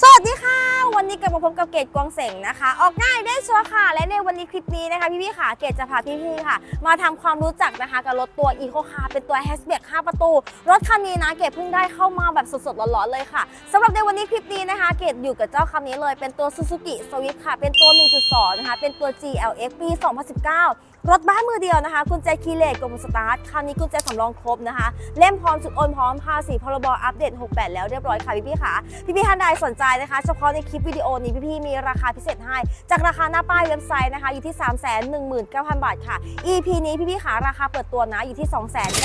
สวัสดีค่ะ นี้กลับมาพบกับเกดกวางเสงนะคะ ออกง่ายได้ชัวร์ค่ะ และในวันนี้คลิปนี้นะคะ พี่ๆค่ะเกดจะพาพี่ๆค่ะ มาทำความรู้จักนะคะกับรถตัว Eco Car เป็นตัว Hatchback 5 ประตู รถคันนี้นะเกดเพิ่งได้เข้ามาแบบสดๆร้อนๆเลยค่ะสำหรับในวันนี้คลิปนี้นะคะ เกดอยู่กับเจ้าคันนี้เลย เป็นตัว Suzuki Swift ค่ะ เป็นตัว 1.2 นะคะ เป็นตัว GLX ปี 2019รถบ้านมือเดียวนะคะกุญแจคีย์เลสกลมสตาร์ทคันนี้กุญแจสำรองครบนะคะ เล่มพร้อมจุดโอนพร้อมภาษีพรบอัปเดต 68 แล้วเรียบร้อยค่ะพี่ๆค่ะพี่ๆท่านใดสนใจนะคะ เฉพาะในคลิปวิดีโอนี้พี่ๆมีราคาพิเศษให้ จากราคาหน้าป้ายเว็บไซต์นะคะอยู่ที่ 319,000 บาทค่ะ EP นี้พี่ๆค่ะราคาเปิดตัวนะอยู่ที่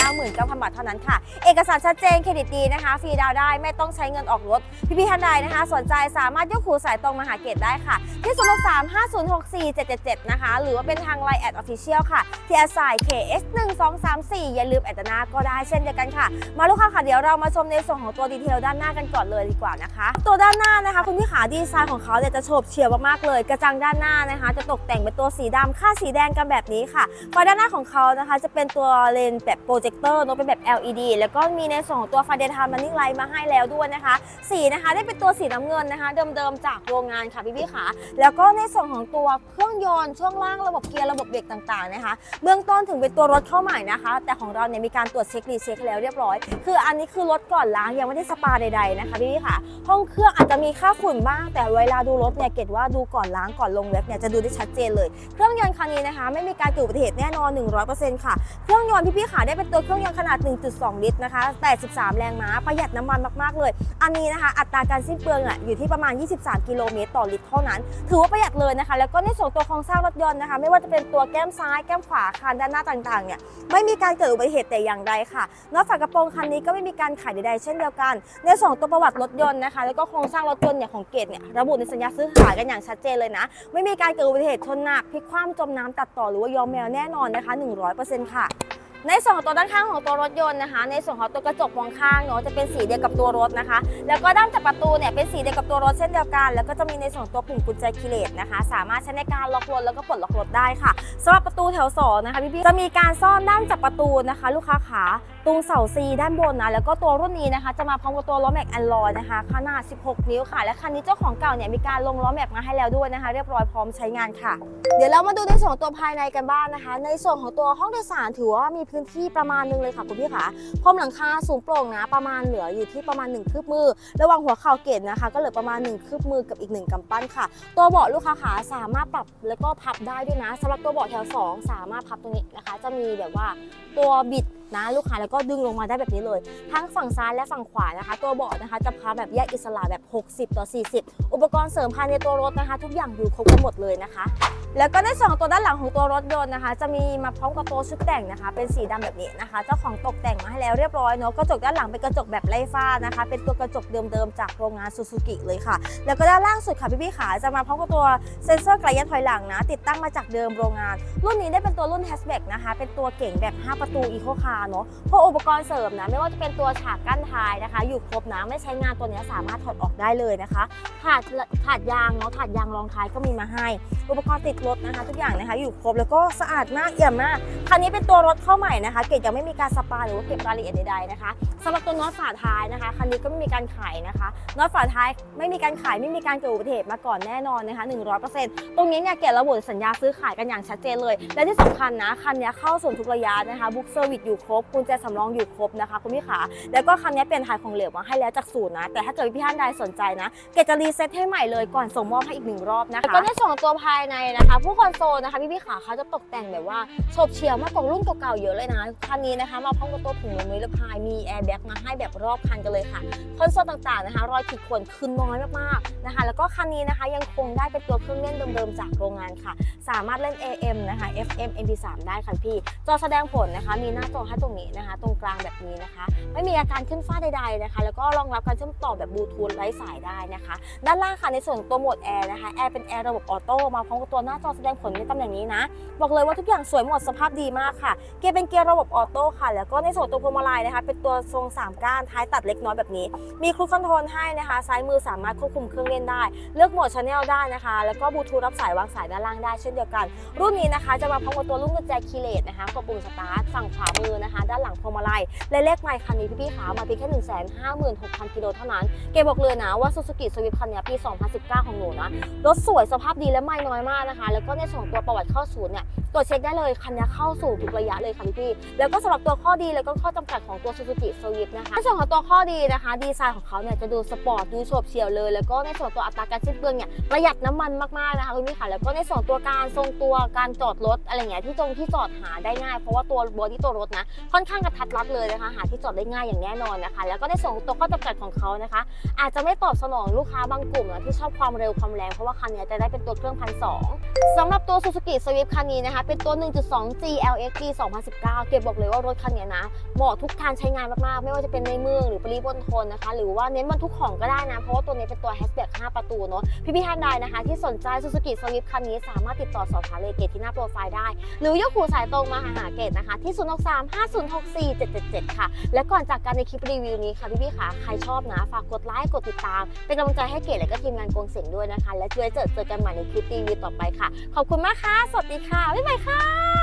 299,000 บาทเท่านั้นค่ะ เอกสารชัดเจนเครดิตดีนะคะ ฟรีดาวได้ไม่ต้องใช้เงินออกรถ พี่ๆท่านใดนะคะ สนใจสามารถยกหูสายตรงมาหาเกตได้ค่ะ ที่0 6 3 5 0 6 4 7 7 7 นะคะ หรือว่าเป็นทาง Line แอดออฟฟิเชียลค่ะที่อดไซน์ KS 1 2 3 4อย่าลืมแอดหน้าก็ได้เช่นเดียวกันค่ะ มาลูกค้าค่ะเดี๋ยวเรามาชมในส่วนของตัวดีเทลด้านหน้ากันก่อนเลยดีกว่านะคะ ตัวด้านหน้านะคะ คุณพี่ขาดีไซน์ของเขาเนี่ยจะโฉบเฉี่ยวมากๆเลย กระจังด้านหน้านะคะ จะตกแต่งเป็นตัวสีดำค่าสีแดงกันแบบนี้ค่ะไฟด้านหน้าของเขานะคะ จะเป็นตัวเลนแบบโปรเจคเตอร์เนอะเป็นแบบ LED แล้วก็มีในส่วนของตัวไฟเดย์ไทม์มันนิ่งไลท์มาให้แล้วด้วยนะคะ สีนะคะได้เป็นตัวสีน้ำเงินนะคะ เดิมๆจากโรงงานค่ะพี่พี่ขาแล้วก็ในส่วนของตัวเครื่องยนต์ช่วงล่างระบบเกียร์ระบบเบรกต่างๆนะคะ เบื้องต้นถึงเป็นตัวรถเข้าใหม่นะคะ แต่ของเราเนี่ยมีการตรวจเช็ครีเช็คแล้วเรียบร้อย คืออันนี้คือรถก่อนล้างยังไม่ได้สปาใดๆนะคะพี่ๆค่ะห้องเครื่องอาจจะมีค่าฝุ่นบ้างแต่เวลาดูรถเนี่ยเกดว่าดูก่อนล้างก่อนลงเว็บเนี่ยจะดูได้ชัดเจนเลย เครื่องยนต์คันนี้นะคะ ไม่มีการเกิดอุบัติเหตุแน่นอน 100%ค่ะ เครื่องยนต์ที่พี่ขาได้เป็นตัวเครื่องยนต์ขนาด 1.2 ลิตรนะคะ83แรงม้าประหยัดน้ำมันมากๆเลย อันนี้นะคะ อัตราการสิ้นเปลืองอะอยู่ที่ประมาณ 23 กิโลเมตรต่อลิตรเท่านั้น ถือว่าประหยัดเลยนะคะ แล้วก็ในส่วนตัวโครงสร้างรถยนต์นะคะ ไม่ว่าจะเป็นตัวแก้มซ้ายแก้มขวาคานด้านหน้าต่างๆเนี่ยไม่มีการเกิดอุบัติเหตุแต่อย่างใดค่ะนอกฝากระโปรงคันนี้ก็ไม่มีการขายใดๆเช่นเดียวกัน ในส่วนขอตัวประวัติรถยนต์นะคะ แล้วก็โครงสร้างรถยนต์เนี่ยของเกตเนี่ยระบุในสัญญาซื้อขายกันอย่างชัดเจนเลยนะ ไม่มีการเกิดอุบัติเหตุชนหนักพลิกคว่ำจมน้ำตัดต่อหรือว่ายอมแมวแน่นอนนะคะ 100%ค่ะในส่วนของตัวด้านข้างของตัวรถยนต์นะคะ ในส่วนของตัวกระจกมองข้างเนาะจะเป็นสีเดียวกับตัวรถนะคะ แล้วก็ด้านจับประตูเนี่ยเป็นสีเดียวกับตัวรถเช่นเดียวกัน แล้วก็จะมีในส่วนของตัวปุ่มกุญแจคีเลสนะคะ สามารถใช้ในการล็อกรถแล้วก็ปลดล็อกรถได้ค่ะสำหรับประตูแถวสองนะคะพี่ๆจะมีการซ่อนด้านจับประตูนะคะ ลูกค้าขา ตรงเสาซีด้านบนนะแล้วก็ตัวรุ่นนี้นะคะ จะมาพร้อมกับตัวล้อแม็กแอนลอยนะคะขนาด 16 นิ้วค่ะ และคันนี้เจ้าของเก่าเนี่ยมีการลงล้อแม็กมาให้แล้วด้วยนะคะ เรียบร้อยพร้อมใช้งานค่ะ เดี๋ยวเรามาดูในส่วนของตัวภายในกันบ้างนะคะ ในส่วนของตัวห้องโดยสารถือว่ามีพื้นที่ประมาณนึงเลยค่ะคุณพี่ค่ะพรมหลังคาสูงโปร่งนะประมาณเหลืออยู่ที่ประมาณ1คืบมือ ระหว่างหัวเข่าเกตนะคะ ก็เหลือประมาณ1คืบมือกับอีก 1กำปั้นค่ะ ตัวเบาะลูกค้าขาสามารถปรับแล้วก็พับได้ด้วยนะสำหรับตัวเบาะแถว 2 สามารถพับตรงนี้นะคะ จะมีแบบว่าตัวบิด นะลูกค้าแล้วก็ดึงลงมาได้แบบนี้เลย ทั้งฝั่งซ้ายและฝั่งขวานะคะ ตัวเบาะนะคะจะพับแบบแยกอิสระแบบ 60 ต่อ 40 อุปกรณ์เสริมภายในตัวรถนะคะ ทุกอย่างอยู่ครบกันหมดเลยนะคะ แล้วก็ในส่วนของตัวด้านหลังของตัวรถยนต์นะคะ จะมีมาพร้อมกับตัวชุดแต่งนะคะ เป็นสีดำแบบนี้นะคะ เจ้าของตกแต่งมาให้แล้วเรียบร้อยเนาะกระจกด้านหลังเป็นกระจกแบบไร้ฝ้านะคะ เป็นตัวกระจกเดิมๆจากโรงงานซูซูกิเลยค่ะ แล้วก็ด้านล่างสุดค่ะพี่ๆขาจะมาพร้อมกับตัวเซ็นเซอร์กระยะถอยหลังนะ ติดตั้งมาจากเดิมโรงงาน รุ่นนี้ได้เป็นตัวรุ่นแฮชแบ็กนะคะ เป็นตัวเก่งแบบ 5 ประตูอีโคคาร์เนาะพวกอุปกรณ์เสริมนะไม่ว่าจะเป็นตัวฉากกั้นท้ายนะคะ อยู่ครบนะไม่ใช้งานตัวนี้สามารถถอดออกได้เลยนะคะถาดถาดยางเนาะถาดยางรองท้ายก็มีมาให้ อุปกรณ์ติดรถนะคะ ทุกอย่างนะคะอยู่ครบแล้วก็สะอาดมากเอี่ยมมากคันนี้เป็นตัวรถเข้าใหม่นะคะ เกตยังไม่มีการสปาหรือว่าเก็บรายละเอียดใดๆนะคะสำหรับตัวน็อตฝาท้ายนะคะคันนี้ก็ไม่มีการขายนะคะน็อตฝาท้ายไม่มีการขายไม่มีการเกิดอุบัติเหตุมาก่อนแน่นอนนะคะ100%ตรงนี้เนี่ยเกตระบุสัญญาซื้อขายกันอย่างชัดเจนเลย และที่สำคัญนะคันนี้เข้าส่วนทุกระยะนะคะบุ๊กเซอร์วิสอยู่ครบกุญแจสำรองอยู่ครบนะคะคุณพี่ขาแล้วก็คันนี้เปลี่ยนถ่ายของเหลวมาให้แล้วจากศูนย์นะแต่ถ้าเกิดพี่ท่านใดสนใจนะเกตจะรีเซ็ตให้ใหม่เลยก่อนส่งมอบให้อีกหนึ่งรอบนะคะแล้วก็ในส่วนตัวภายในนะคะ ผู้คอนโซลนะคะพี่พี่ขาเขาจะตกแต่งแบบว่าโฉบเฉี่ยวมากกว่ารุ่นเก่าๆเยอะเลยนะคันนี้นะคะมาพร้อมกับตัวถุงมือนิรภัยมีแอร์แบ็กมาให้แบบรอบคันกันเลยค่ะ คอนโซลต่างๆนะคะ รอยขีดข่วนคือน้อยมากๆนะคะ แล้วก็คันนี้นะคะยังคงได้เป็นตัวเครื่องเล่นเดิมๆจากโรงงานค่ะ สามารถเล่น AM นะคะ FM MP3 ได้ค่ะพี่ จอแสดงผลนะคะ มีหน้าจอให้ตรงนี้นะคะ ตรงกลางแบบนี้นะคะ ไม่มีอาการขึ้นฟ้าใดๆนะคะ แล้วก็รองรับการเชื่อมต่อแบบบลูทูธไร้สายได้นะคะ ด้านล่างค่ะในส่วนตัวโหมดแอร์นะคะแอร์เป็นแอร์ระบบออโต้มาพร้อมกับตัวหน้าจอแสดงผลในตำแหน่งนี้นะ บอกเลยว่าทุกอย่างสวยหมดสภาพดีมากค่ะ เกียร์เป็นเกียร์ระบบออโต้ค่ะ แล้วก็ในส่วนตัวพวงมาลัยนะคะ เป็นตัวทรง3ก้านท้ายตัดเล็กน้อยแบบนี้ มีครูคอนโทรลให้นะคะซ้ายมือสามารถควบคุมเครื่องเล่นได้ เลือกโหมดช n แนลได้นะคะ แล้วก็บลูทูธรับสายวางสายด้านล่างได้เช่นเดียวกัน รุ่นนี้นะคะจะมาพร้อมกับตัวลูกกุญแจคีเลสนะคะกดปุ่มสตาร์ทฝั่งขวามือนะคะ ด้านหลังพวงมาลัยและเลขไมค์คันนี้พี่ๆขามาเพียงแค่1 5 6 0 0 0กิโลเท่านั้น เกบอกเลยนะว่า Suzuki Swift คันนี้ปี 2019 ของหนูนะรถสวยสภาพดีและไม่น้อยมากนะคะแล้วก็ในส่วนของตัวประวัติเข้าศูนย์เนี่ยตรวจเช็คได้เลยคันนี้เข้าสู่ทุกระยะเลยค่ะพี่แล้วก็สำหรับตัวข้อดีแล้วก็ข้อจำกัดของตัว Suzuki Swift นะคะในส่วนของตัวข้อดีนะคะ ดีไซน์ของเขาเนี่ยจะดูสปอร์ตดูโฉบเฉี่ยวเลย แล้วก็ในส่วนตัวอัตราการสิ้นเปลืองเนี่ยประหยัดน้ำมันมากๆนะคะคุณพี่ค่ะแล้วก็ในส่วนตัวการทรงตัวการจอดรถอะไรเงี้ยที่ตรงที่จอดหาได้ง่ายเพราะว่าตัวบอดี้ตัวรถนะค่อนข้างกระทัดรัดเลยนะคะหาที่จอดได้ง่ายอย่างแน่นอนนะคะ แล้วก็ในส่วนตัวข้อจำกัดของเขานะคะ อาจจะไม่ตอบสนองลูกค้าบางกลุ่มนะที่ชอบความเร็วความแรงเพราะว่าคันนี้จะได้เป็นตัวเครื่องพันสองสำหรับตัว Suzuki Swift คันนี้นะคะเป็นตัว 1.2 GLX ปี 2019 เก็บบอกเลยว่ารถคันนี้นะ เหมาะทุกการใช้งานมาก ๆ ไม่ว่าจะเป็นในเมืองหรือปริมณฑลนะคะ หรือว่าเน้นบรรทุกของก็ได้นะ เพราะว่าตัวนี้เป็นตัว hatchback 5ประตูเนาะ พี่ๆท่านใดนะคะ ที่สนใจ Suzuki Swift คันนี้สามารถติดต่อสอบถามเลขเกตที่หน้าโปรไฟล์ได้ หรือยกหูสายตรงมาหาหาเกตนะคะ ที่ 0635064777 ค่ะ และก่อนจากการในคลิปรีวิวนี้ค่ะพี่ๆค่ะใครชอบนะฝากกดไลค์กดติดตามเป็นกำลังใจให้เกดและก็ทีมงานกงเสียงด้วยนะคะ และเจอเจอเจอกันใหม่ในคลิปรีวิวต่อไปค่ะ ขอบคุณมากค่ะ สวัสดีค่ะใหม่ค่ะ